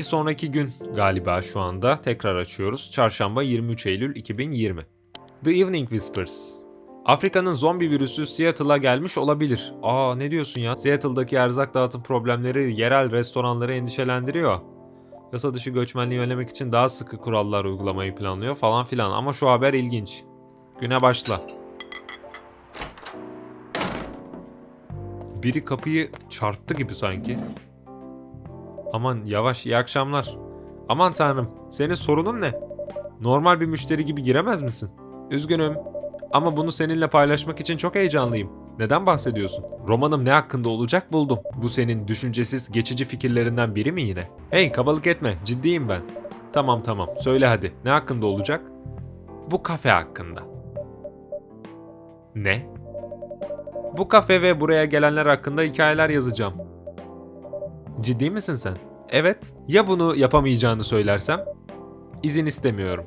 Bir sonraki gün galiba şu anda tekrar açıyoruz. Çarşamba 23 Eylül 2020. The Evening Whispers. Afrika'nın zombi virüsü Seattle'a gelmiş olabilir. Aa ne diyorsun ya? Seattle'daki erzak dağıtım problemleri yerel restoranları endişelendiriyor. Yasa dışı göçmenliği önlemek için daha sıkı kurallar uygulamayı planlıyor falan filan. Ama şu haber ilginç. Güne başla. Biri kapıyı çarptı gibi sanki. Aman yavaş iyi akşamlar. Aman tanrım senin sorunun ne? Normal bir müşteri gibi giremez misin? Üzgünüm ama bunu seninle paylaşmak için çok heyecanlıyım. Neden bahsediyorsun? Romanım ne hakkında olacak buldum. Bu senin düşüncesiz geçici fikirlerinden biri mi yine? Hey kabalık etme ciddiyim ben. Tamam tamam söyle hadi ne hakkında olacak? Bu kafe hakkında. Ne? Bu kafe ve buraya gelenler hakkında hikayeler yazacağım. Ciddi misin sen? Evet. Ya bunu yapamayacağını söylersem? İzin istemiyorum.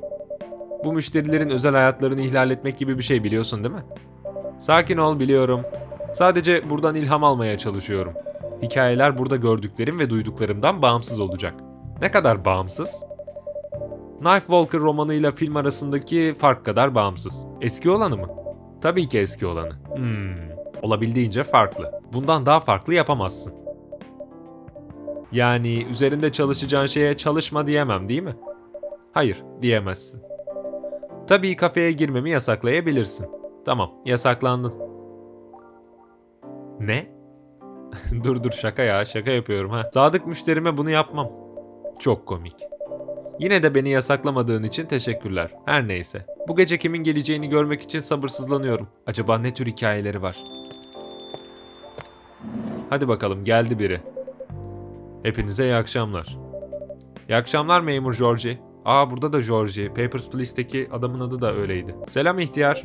Bu müşterilerin özel hayatlarını ihlal etmek gibi bir şey biliyorsun değil mi? Sakin ol biliyorum. Sadece buradan ilham almaya çalışıyorum. Hikayeler burada gördüklerim ve duyduklarımdan bağımsız olacak. Ne kadar bağımsız? Knife Walker romanıyla film arasındaki fark kadar bağımsız. Eski olanı mı? Tabii ki eski olanı. Hmm, olabildiğince farklı. Bundan daha farklı yapamazsın. Yani üzerinde çalışacağın şeye çalışma diyemem değil mi? Hayır, diyemezsin. Tabii kafeye girmemi yasaklayabilirsin. Tamam, yasaklandın. Ne? dur dur şaka ya, şaka yapıyorum ha. Sadık müşterime bunu yapmam. Çok komik. Yine de beni yasaklamadığın için teşekkürler. Her neyse. Bu gece kimin geleceğini görmek için sabırsızlanıyorum. Acaba ne tür hikayeleri var? Hadi bakalım geldi biri. Hepinize iyi akşamlar. İyi akşamlar memur Georgie. Aa burada da Georgie. Papers, Please'teki adamın adı da öyleydi. Selam ihtiyar.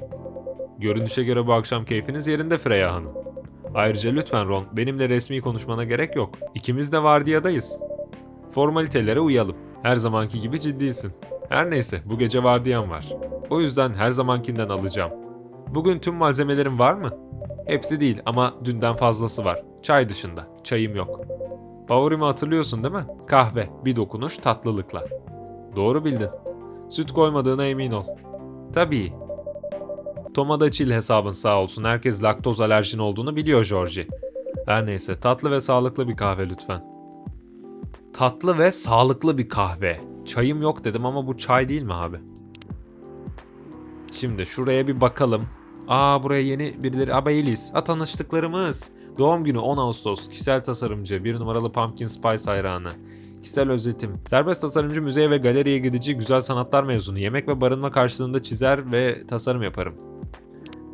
Görünüşe göre bu akşam keyfiniz yerinde Freya Hanım. Ayrıca lütfen Ron, benimle resmi konuşmana gerek yok. İkimiz de vardiyadayız. Formalitelere uyalım. Her zamanki gibi ciddisin. Her neyse, bu gece vardiyam var. O yüzden her zamankinden alacağım. Bugün tüm malzemelerin var mı? Hepsi değil ama dünden fazlası var. Çay dışında. Çayım yok. Favorimi hatırlıyorsun değil mi? Kahve, bir dokunuş tatlılıkla. Doğru bildin. Süt koymadığına emin ol. Tabii. Tomada çil hesabın sağ olsun. Herkes laktoz alerjin olduğunu biliyor Georgie. Her neyse tatlı ve sağlıklı bir kahve lütfen. Tatlı ve sağlıklı bir kahve. Çayım yok dedim ama bu çay değil mi abi? Şimdi şuraya bir bakalım. Aa buraya yeni birileri. Aa Baileys. Aa tanıştıklarımız. Doğum günü 10 Ağustos. Kişisel tasarımcı. Bir numaralı Pumpkin Spice hayranı. Kişisel özetim. Serbest tasarımcı müzeye ve galeriye gidici güzel sanatlar mezunu. Yemek ve barınma karşılığında çizer ve tasarım yaparım.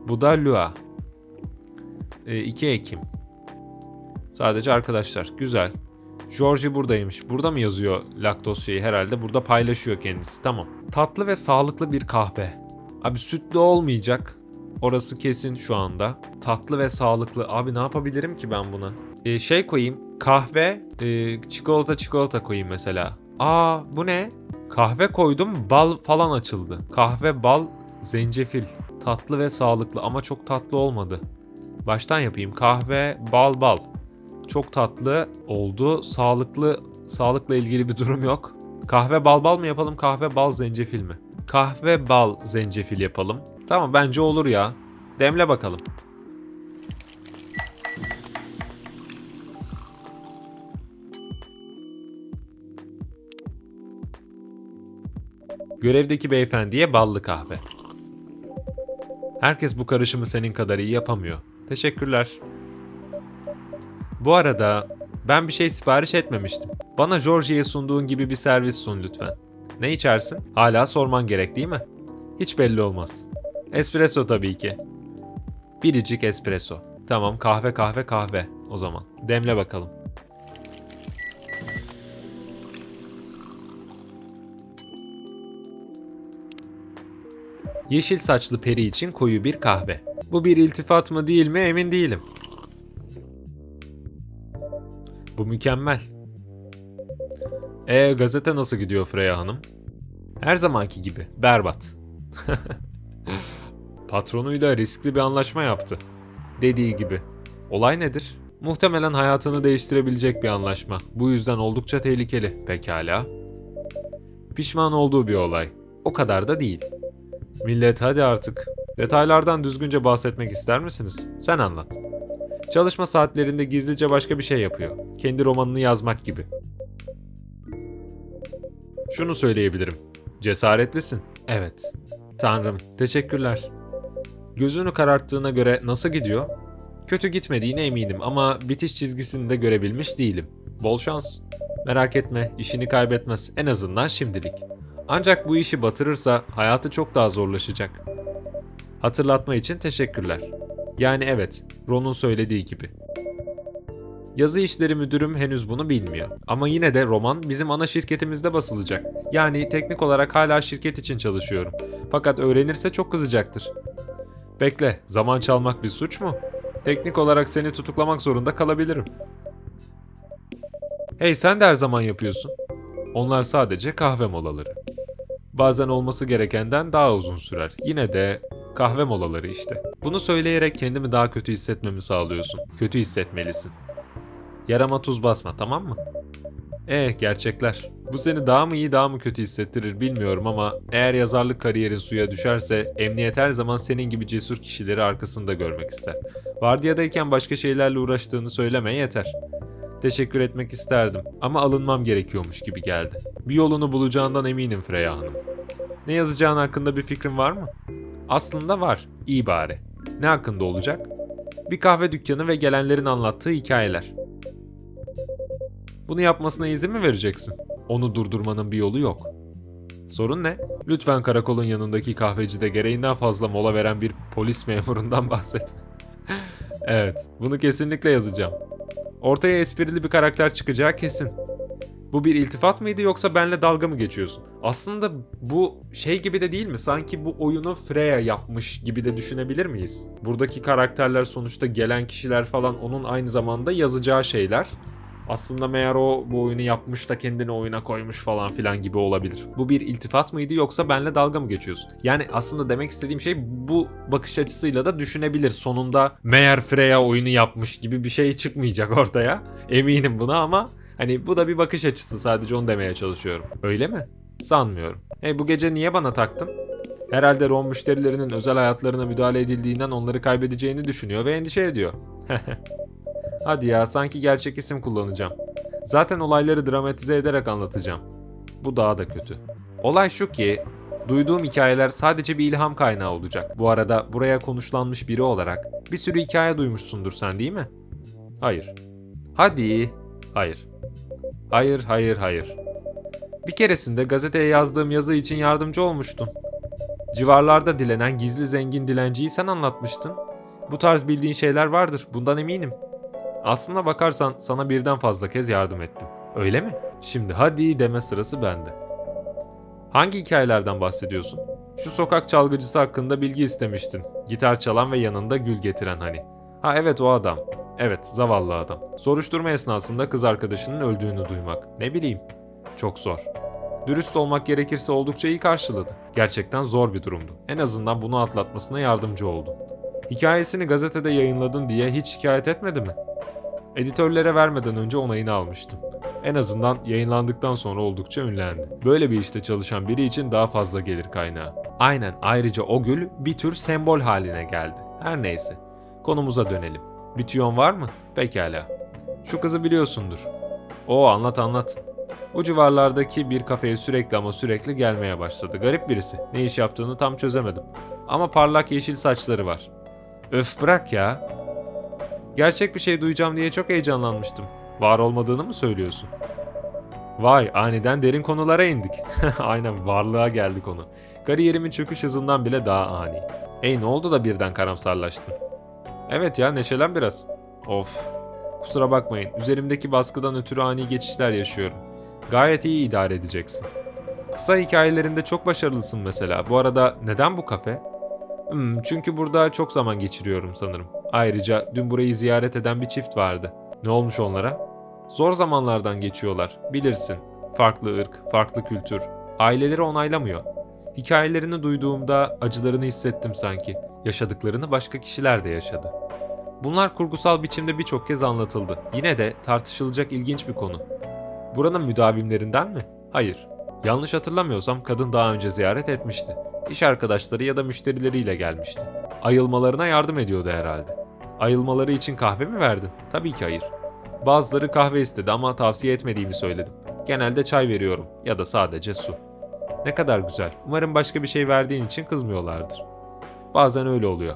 Bu da Lua. E, 2 Ekim. Sadece arkadaşlar. Güzel. Georgie buradaymış. Burada mı yazıyor laktoz şeyi herhalde? Burada paylaşıyor kendisi. Tamam. Tatlı ve sağlıklı bir kahve. Abi sütlü olmayacak. Orası kesin şu anda. Tatlı ve sağlıklı. Abi ne yapabilirim ki ben buna? Ee, şey koyayım. Kahve, e, çikolata çikolata koyayım mesela. Aa bu ne? Kahve koydum bal falan açıldı. Kahve, bal, zencefil. Tatlı ve sağlıklı ama çok tatlı olmadı. Baştan yapayım. Kahve, bal, bal. Çok tatlı oldu. Sağlıklı, sağlıkla ilgili bir durum yok. Kahve, bal, bal mı yapalım? Kahve, bal, zencefil mi? Kahve, bal, zencefil yapalım. Tamam bence olur ya. Demle bakalım. Görevdeki beyefendiye ballı kahve. Herkes bu karışımı senin kadar iyi yapamıyor. Teşekkürler. Bu arada ben bir şey sipariş etmemiştim. Bana Georgie'ye sunduğun gibi bir servis sun lütfen. Ne içersin? Hala sorman gerek değil mi? Hiç belli olmaz. Espresso tabii ki. Biricik espresso. Tamam kahve kahve kahve o zaman. Demle bakalım. Yeşil saçlı peri için koyu bir kahve. Bu bir iltifat mı değil mi emin değilim. Bu mükemmel. E gazete nasıl gidiyor Freya Hanım? Her zamanki gibi berbat. Patronuyla riskli bir anlaşma yaptı. Dediği gibi. Olay nedir? Muhtemelen hayatını değiştirebilecek bir anlaşma. Bu yüzden oldukça tehlikeli. Pekala. Pişman olduğu bir olay. O kadar da değil. Millet hadi artık. Detaylardan düzgünce bahsetmek ister misiniz? Sen anlat. Çalışma saatlerinde gizlice başka bir şey yapıyor. Kendi romanını yazmak gibi. Şunu söyleyebilirim. Cesaretlisin. Evet. Tanrım, teşekkürler. Gözünü kararttığına göre nasıl gidiyor? Kötü gitmediğine eminim ama bitiş çizgisini de görebilmiş değilim. Bol şans. Merak etme, işini kaybetmez en azından şimdilik. Ancak bu işi batırırsa hayatı çok daha zorlaşacak. Hatırlatma için teşekkürler. Yani evet, Ron'un söylediği gibi. Yazı işleri müdürüm henüz bunu bilmiyor. Ama yine de roman bizim ana şirketimizde basılacak. Yani teknik olarak hala şirket için çalışıyorum. Fakat öğrenirse çok kızacaktır. Bekle, zaman çalmak bir suç mu? Teknik olarak seni tutuklamak zorunda kalabilirim. Hey sen de her zaman yapıyorsun. Onlar sadece kahve molaları. Bazen olması gerekenden daha uzun sürer. Yine de kahve molaları işte. Bunu söyleyerek kendimi daha kötü hissetmemi sağlıyorsun. Kötü hissetmelisin. Yarama tuz basma tamam mı? Eh gerçekler. Bu seni daha mı iyi daha mı kötü hissettirir bilmiyorum ama eğer yazarlık kariyerin suya düşerse emniyet her zaman senin gibi cesur kişileri arkasında görmek ister. Vardiyadayken başka şeylerle uğraştığını söyleme yeter. Teşekkür etmek isterdim ama alınmam gerekiyormuş gibi geldi. Bir yolunu bulacağından eminim Freya Hanım. Ne yazacağın hakkında bir fikrin var mı? Aslında var. İyi bari. Ne hakkında olacak? Bir kahve dükkanı ve gelenlerin anlattığı hikayeler. Bunu yapmasına izin mi vereceksin? Onu durdurmanın bir yolu yok. Sorun ne? Lütfen karakolun yanındaki kahvecide gereğinden fazla mola veren bir polis memurundan bahsetme. evet, bunu kesinlikle yazacağım. Ortaya esprili bir karakter çıkacağı kesin. Bu bir iltifat mıydı yoksa benle dalga mı geçiyorsun? Aslında bu şey gibi de değil mi? Sanki bu oyunu Freya yapmış gibi de düşünebilir miyiz? Buradaki karakterler sonuçta gelen kişiler falan onun aynı zamanda yazacağı şeyler. Aslında meğer o bu oyunu yapmış da kendini oyuna koymuş falan filan gibi olabilir. Bu bir iltifat mıydı yoksa benle dalga mı geçiyorsun? Yani aslında demek istediğim şey bu bakış açısıyla da düşünebilir. Sonunda meğer Freya oyunu yapmış gibi bir şey çıkmayacak ortaya. Eminim buna ama hani bu da bir bakış açısı sadece onu demeye çalışıyorum. Öyle mi? Sanmıyorum. Hey bu gece niye bana taktın? Herhalde Ron müşterilerinin özel hayatlarına müdahale edildiğinden onları kaybedeceğini düşünüyor ve endişe ediyor. Hadi ya sanki gerçek isim kullanacağım. Zaten olayları dramatize ederek anlatacağım. Bu daha da kötü. Olay şu ki duyduğum hikayeler sadece bir ilham kaynağı olacak. Bu arada buraya konuşlanmış biri olarak bir sürü hikaye duymuşsundur sen değil mi? Hayır. Hadi. Hayır. Hayır, hayır, hayır. Bir keresinde gazeteye yazdığım yazı için yardımcı olmuştun. Civarlarda dilenen gizli zengin dilenciyi sen anlatmıştın. Bu tarz bildiğin şeyler vardır, bundan eminim. Aslına bakarsan sana birden fazla kez yardım ettim. Öyle mi? Şimdi hadi deme sırası bende. Hangi hikayelerden bahsediyorsun? Şu sokak çalgıcısı hakkında bilgi istemiştin. Gitar çalan ve yanında gül getiren hani. Ha evet o adam. Evet zavallı adam. Soruşturma esnasında kız arkadaşının öldüğünü duymak. Ne bileyim. Çok zor. Dürüst olmak gerekirse oldukça iyi karşıladı. Gerçekten zor bir durumdu. En azından bunu atlatmasına yardımcı oldun. Hikayesini gazetede yayınladın diye hiç şikayet etmedi mi? Editörlere vermeden önce onayını almıştım. En azından yayınlandıktan sonra oldukça ünlendi. Böyle bir işte çalışan biri için daha fazla gelir kaynağı. Aynen ayrıca o gül bir tür sembol haline geldi. Her neyse. Konumuza dönelim. Bir tüyon var mı? Pekala. Şu kızı biliyorsundur. O anlat anlat. O civarlardaki bir kafeye sürekli ama sürekli gelmeye başladı. Garip birisi. Ne iş yaptığını tam çözemedim. Ama parlak yeşil saçları var. Öf bırak ya. Gerçek bir şey duyacağım diye çok heyecanlanmıştım. Var olmadığını mı söylüyorsun? Vay aniden derin konulara indik. Aynen varlığa geldi konu. Kariyerimin çöküş hızından bile daha ani. Ey ne oldu da birden karamsarlaştın? Evet ya neşelen biraz. Of. Kusura bakmayın üzerimdeki baskıdan ötürü ani geçişler yaşıyorum. Gayet iyi idare edeceksin. Kısa hikayelerinde çok başarılısın mesela. Bu arada neden bu kafe? Hmm, çünkü burada çok zaman geçiriyorum sanırım. Ayrıca dün burayı ziyaret eden bir çift vardı. Ne olmuş onlara? Zor zamanlardan geçiyorlar. Bilirsin. Farklı ırk, farklı kültür. Aileleri onaylamıyor. Hikayelerini duyduğumda acılarını hissettim sanki. Yaşadıklarını başka kişiler de yaşadı. Bunlar kurgusal biçimde birçok kez anlatıldı. Yine de tartışılacak ilginç bir konu. Buranın müdavimlerinden mi? Hayır. Yanlış hatırlamıyorsam kadın daha önce ziyaret etmişti. İş arkadaşları ya da müşterileriyle gelmişti. Ayılmalarına yardım ediyordu herhalde. Ayılmaları için kahve mi verdin? Tabii ki hayır. Bazıları kahve istedi ama tavsiye etmediğimi söyledim. Genelde çay veriyorum ya da sadece su. Ne kadar güzel. Umarım başka bir şey verdiğin için kızmıyorlardır. Bazen öyle oluyor.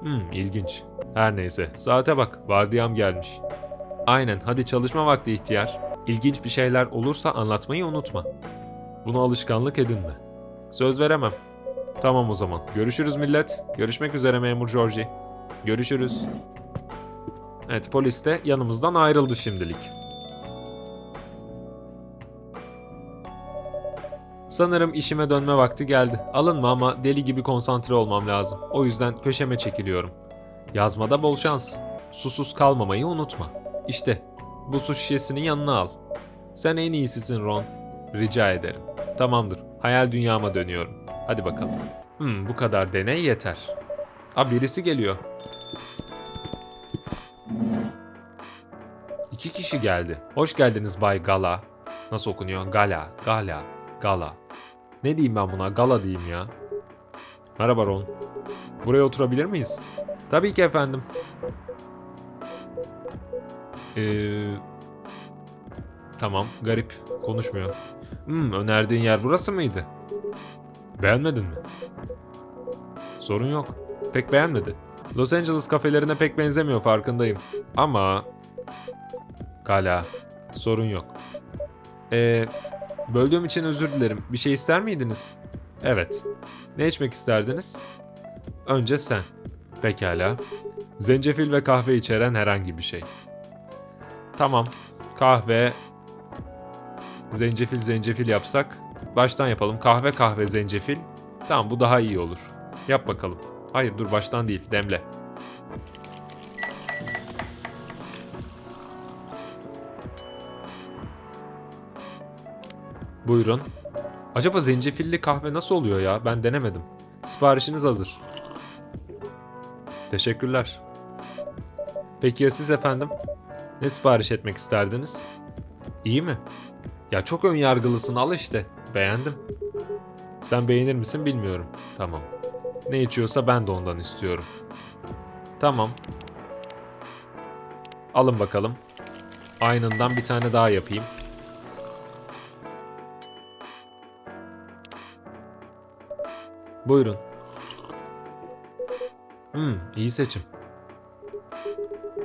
Hmm, ilginç. Her neyse, saate bak, vardiyam gelmiş. Aynen, hadi çalışma vakti ihtiyar. İlginç bir şeyler olursa anlatmayı unutma. Bunu alışkanlık edinme. Söz veremem. Tamam o zaman. Görüşürüz millet. Görüşmek üzere memur Georgie. Görüşürüz. Evet polis de yanımızdan ayrıldı şimdilik. Sanırım işime dönme vakti geldi. Alınma ama deli gibi konsantre olmam lazım. O yüzden köşeme çekiliyorum. Yazmada bol şans. Susuz kalmamayı unutma. İşte bu su şişesini yanına al. Sen en iyisisin Ron. Rica ederim. Tamamdır. Hayal dünyama dönüyorum. Hadi bakalım. Hmm, bu kadar deney yeter. Aa birisi geliyor. İki kişi geldi. Hoş geldiniz Bay Gala. Nasıl okunuyor? Gala, Gala, Gala. Ne diyeyim ben buna? Gala diyeyim ya. Merhaba Ron. Buraya oturabilir miyiz? Tabii ki efendim. Ee, tamam, garip. Konuşmuyor. Hmm, önerdiğin yer burası mıydı? Beğenmedin mi? Sorun yok. Pek beğenmedi. Los Angeles kafelerine pek benzemiyor farkındayım. Ama... Gala. Sorun yok. Ee, böldüğüm için özür dilerim. Bir şey ister miydiniz? Evet. Ne içmek isterdiniz? Önce sen. Pekala. Zencefil ve kahve içeren herhangi bir şey. Tamam. Kahve... Zencefil zencefil yapsak. Baştan yapalım. Kahve kahve zencefil. Tamam bu daha iyi olur. Yap bakalım. Hayır dur baştan değil. Demle. Buyurun. Acaba zencefilli kahve nasıl oluyor ya? Ben denemedim. Siparişiniz hazır. Teşekkürler. Peki ya siz efendim? Ne sipariş etmek isterdiniz? İyi mi? Ya çok ön yargılısın al işte. Beğendim. Sen beğenir misin bilmiyorum. Tamam. Ne içiyorsa ben de ondan istiyorum. Tamam. Alın bakalım. Aynından bir tane daha yapayım. Buyurun. Hmm, iyi seçim.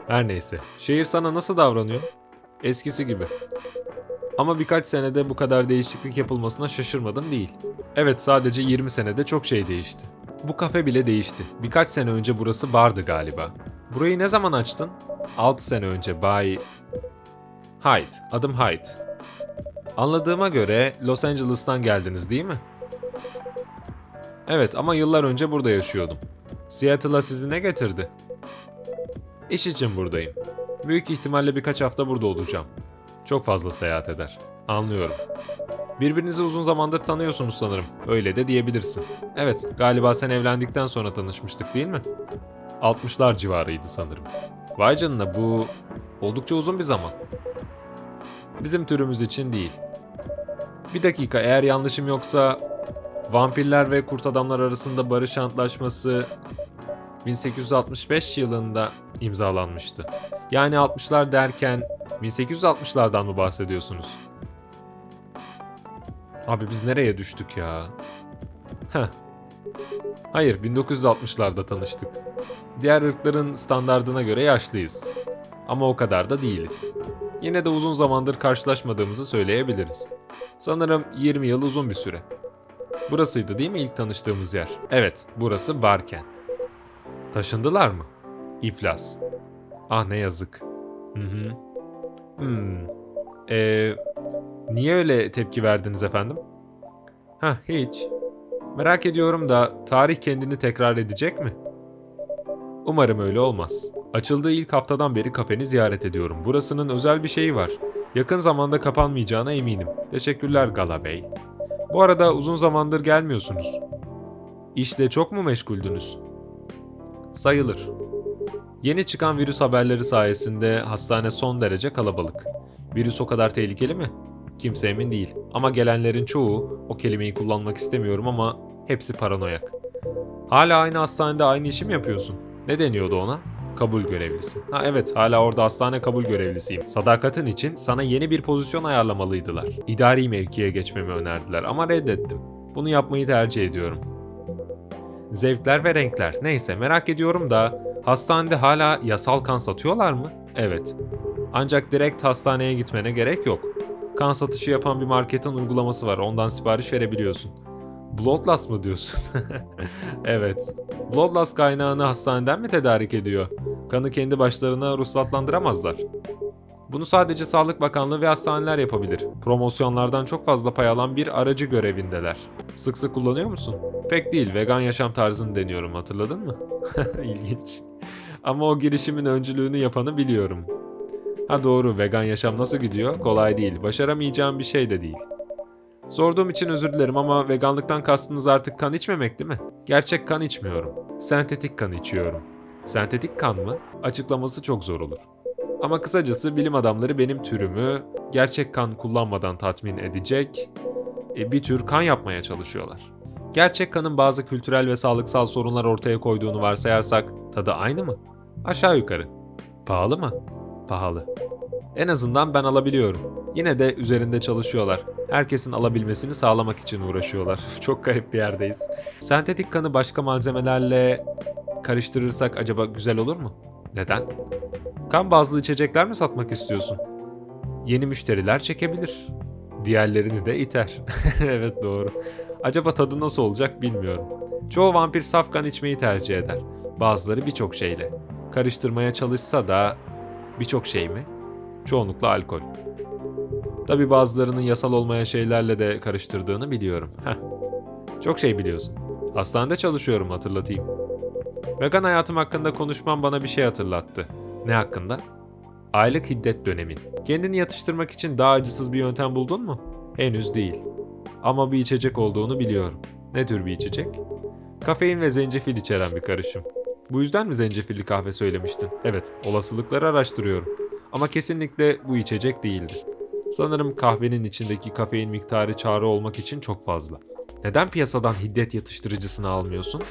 Her neyse. Şehir sana nasıl davranıyor? Eskisi gibi. Ama birkaç senede bu kadar değişiklik yapılmasına şaşırmadım değil. Evet sadece 20 senede çok şey değişti. Bu kafe bile değişti. Birkaç sene önce burası bardı galiba. Burayı ne zaman açtın? 6 sene önce Bay... Hyde. Adım Hyde. Anladığıma göre Los Angeles'tan geldiniz değil mi? Evet ama yıllar önce burada yaşıyordum. Seattle'a sizi ne getirdi? İş için buradayım. Büyük ihtimalle birkaç hafta burada olacağım. Çok fazla seyahat eder. Anlıyorum. Birbirinizi uzun zamandır tanıyorsunuz sanırım. Öyle de diyebilirsin. Evet, galiba sen evlendikten sonra tanışmıştık değil mi? 60'lar civarıydı sanırım. Vay canına bu oldukça uzun bir zaman. Bizim türümüz için değil. Bir dakika eğer yanlışım yoksa vampirler ve kurt adamlar arasında barış antlaşması 1865 yılında imzalanmıştı. Yani 60'lar derken 1860'lardan mı bahsediyorsunuz? Abi biz nereye düştük ya? Heh. Hayır, 1960'larda tanıştık. Diğer ırkların standardına göre yaşlıyız. Ama o kadar da değiliz. Yine de uzun zamandır karşılaşmadığımızı söyleyebiliriz. Sanırım 20 yıl uzun bir süre. Burasıydı değil mi ilk tanıştığımız yer? Evet, burası Barken. Taşındılar mı? İflas. Ah ne yazık. Hı hı. Hmm. Ee, niye öyle tepki verdiniz efendim? Hah hiç. Merak ediyorum da tarih kendini tekrar edecek mi? Umarım öyle olmaz. Açıldığı ilk haftadan beri kafeni ziyaret ediyorum. Burasının özel bir şeyi var. Yakın zamanda kapanmayacağına eminim. Teşekkürler Gala Bey. Bu arada uzun zamandır gelmiyorsunuz. İşle çok mu meşguldünüz? Sayılır. Yeni çıkan virüs haberleri sayesinde hastane son derece kalabalık. Virüs o kadar tehlikeli mi? Kimse emin değil. Ama gelenlerin çoğu, o kelimeyi kullanmak istemiyorum ama hepsi paranoyak. Hala aynı hastanede aynı işi mi yapıyorsun? Ne deniyordu ona? Kabul görevlisi. Ha evet hala orada hastane kabul görevlisiyim. Sadakatin için sana yeni bir pozisyon ayarlamalıydılar. İdari mevkiye geçmemi önerdiler ama reddettim. Bunu yapmayı tercih ediyorum. Zevkler ve renkler. Neyse merak ediyorum da hastanede hala yasal kan satıyorlar mı? Evet. Ancak direkt hastaneye gitmene gerek yok. Kan satışı yapan bir marketin uygulaması var. Ondan sipariş verebiliyorsun. Bloodlust mı diyorsun? evet. Bloodlust kaynağını hastaneden mi tedarik ediyor? Kanı kendi başlarına ruhsatlandıramazlar. Bunu sadece Sağlık Bakanlığı ve hastaneler yapabilir. Promosyonlardan çok fazla pay alan bir aracı görevindeler. Sık sık kullanıyor musun? Pek değil, vegan yaşam tarzını deniyorum hatırladın mı? İlginç. Ama o girişimin öncülüğünü yapanı biliyorum. Ha doğru, vegan yaşam nasıl gidiyor? Kolay değil, başaramayacağım bir şey de değil. Sorduğum için özür dilerim ama veganlıktan kastınız artık kan içmemek değil mi? Gerçek kan içmiyorum. Sentetik kan içiyorum. Sentetik kan mı? Açıklaması çok zor olur. Ama kısacası bilim adamları benim türümü gerçek kan kullanmadan tatmin edecek e, bir tür kan yapmaya çalışıyorlar. Gerçek kanın bazı kültürel ve sağlıksal sorunlar ortaya koyduğunu varsayarsak tadı aynı mı? Aşağı yukarı. Pahalı mı? Pahalı. En azından ben alabiliyorum. Yine de üzerinde çalışıyorlar. Herkesin alabilmesini sağlamak için uğraşıyorlar. Çok garip bir yerdeyiz. Sentetik kanı başka malzemelerle karıştırırsak acaba güzel olur mu? Neden? Kan bazlı içecekler mi satmak istiyorsun? Yeni müşteriler çekebilir. Diğerlerini de iter. evet doğru. Acaba tadı nasıl olacak bilmiyorum. Çoğu vampir saf kan içmeyi tercih eder. Bazıları birçok şeyle. Karıştırmaya çalışsa da birçok şey mi? Çoğunlukla alkol. Tabi bazılarının yasal olmayan şeylerle de karıştırdığını biliyorum. Heh. Çok şey biliyorsun. Hastanede çalışıyorum hatırlatayım. Vegan hayatım hakkında konuşmam bana bir şey hatırlattı. Ne hakkında? Aylık hiddet dönemin. Kendini yatıştırmak için daha acısız bir yöntem buldun mu? Henüz değil. Ama bir içecek olduğunu biliyorum. Ne tür bir içecek? Kafein ve zencefil içeren bir karışım. Bu yüzden mi zencefilli kahve söylemiştin? Evet, olasılıkları araştırıyorum. Ama kesinlikle bu içecek değildi. Sanırım kahvenin içindeki kafein miktarı çağrı olmak için çok fazla. Neden piyasadan hiddet yatıştırıcısını almıyorsun?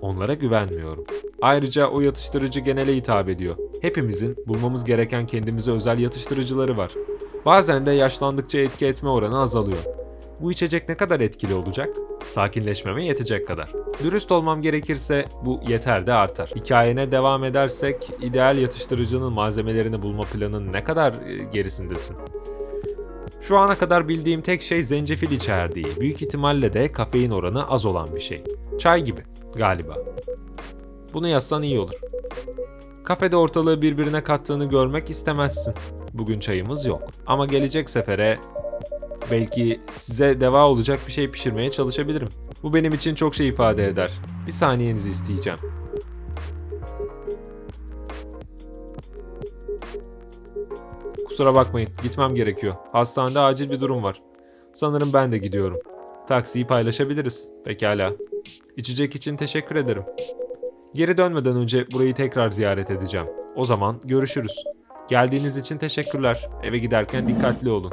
Onlara güvenmiyorum. Ayrıca o yatıştırıcı genele hitap ediyor. Hepimizin bulmamız gereken kendimize özel yatıştırıcıları var. Bazen de yaşlandıkça etki etme oranı azalıyor. Bu içecek ne kadar etkili olacak? Sakinleşmeme yetecek kadar. Dürüst olmam gerekirse bu yeter de artar. Hikayene devam edersek ideal yatıştırıcının malzemelerini bulma planının ne kadar e, gerisindesin? Şu ana kadar bildiğim tek şey zencefil içerdiği, büyük ihtimalle de kafein oranı az olan bir şey. Çay gibi galiba. Bunu yazsan iyi olur. Kafede ortalığı birbirine kattığını görmek istemezsin. Bugün çayımız yok. Ama gelecek sefere belki size deva olacak bir şey pişirmeye çalışabilirim. Bu benim için çok şey ifade eder. Bir saniyenizi isteyeceğim. Kusura bakmayın, gitmem gerekiyor. Hastanede acil bir durum var. Sanırım ben de gidiyorum. Taksiyi paylaşabiliriz. Pekala. İçecek için teşekkür ederim. Geri dönmeden önce burayı tekrar ziyaret edeceğim. O zaman görüşürüz. Geldiğiniz için teşekkürler. Eve giderken dikkatli olun.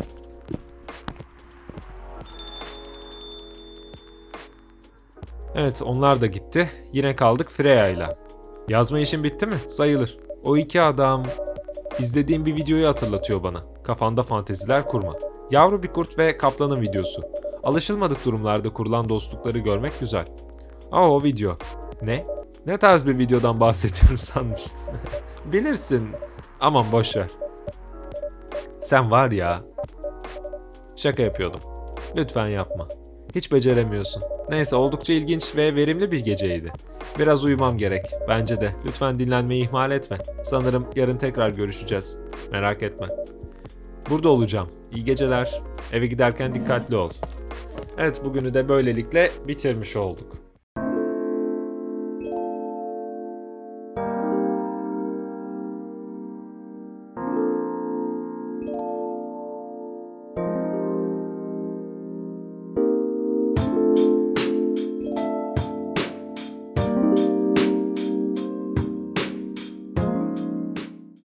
Evet onlar da gitti. Yine kaldık Freya'yla. Yazma işin bitti mi? Sayılır. O iki adam izlediğim bir videoyu hatırlatıyor bana. Kafanda fanteziler kurma. Yavru bir kurt ve kaplanın videosu. Alışılmadık durumlarda kurulan dostlukları görmek güzel. Aa o video. Ne? Ne tarz bir videodan bahsediyorum sanmıştım. Bilirsin. Aman boş ver. Sen var ya. Şaka yapıyordum. Lütfen yapma. Hiç beceremiyorsun. Neyse oldukça ilginç ve verimli bir geceydi. Biraz uyumam gerek. Bence de. Lütfen dinlenmeyi ihmal etme. Sanırım yarın tekrar görüşeceğiz. Merak etme. Burada olacağım. İyi geceler. Eve giderken dikkatli ol. Evet bugünü de böylelikle bitirmiş olduk.